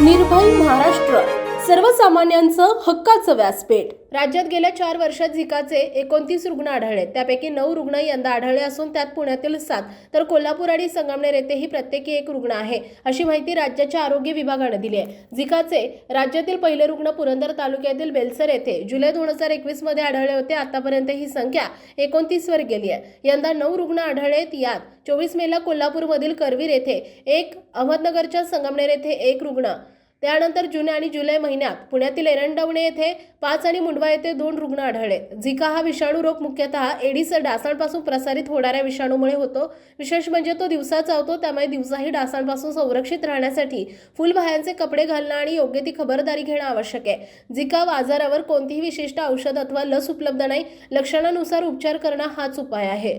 निर्भय महाराष्ट्र. सर्वसामान्यांचं हक्काचं व्यासपीठ. राज्यात गेल्या चार वर्षात झिकाचे एकोणतीस रुग्ण आढळले. त्यापैकी नऊ रुग्ण यंदा आढळले असून त्यात पुण्यातील सात. तर कोल्हापूर आणि संगमनेर येथेही प्रत्येकी एक रुग्ण आहे अशी माहिती राज्याच्या आरोग्य विभागानं दिली आहे. झिकाचे राज्यातील पहिले रुग्ण पुरंदर तालुक्यातील बेलसर येथे जुलै दोन हजार एकवीसमध्ये आढळले होते. आतापर्यंत ही संख्या एकोणतीस वर गेली आहे. यंदा नऊ रुग्ण आढळलेत यात चोवीस मेला कोल्हापूरमधील करवीर येथे एक अहमदनगरच्या संगमनेर येथे एक रुग्ण त्यानंतर जून आणि जुलै महिन्यात पुण्यातील एरंडवणे येथे पाच आणि मुंडवा येथे दोन रुग्ण आढळले. झिका हा विषाणू रोग मुख्यतः एडिस डासांपासून प्रसारित होणाऱ्या विषाणूमुळे होतो. विशेष म्हणजे तो दिवसा चावतो त्यामुळे दिवसाही डासांपासून संरक्षित राहण्यासाठी फुलबाह्यांचे कपडे घालणं आणि योग्य ती खबरदारी घेणं आवश्यक आहे. झिका आजारावर कोणतीही विशिष्ट औषध अथवा लस उपलब्ध नाही. लक्षणानुसार उपचार करणं हाच उपाय आहे.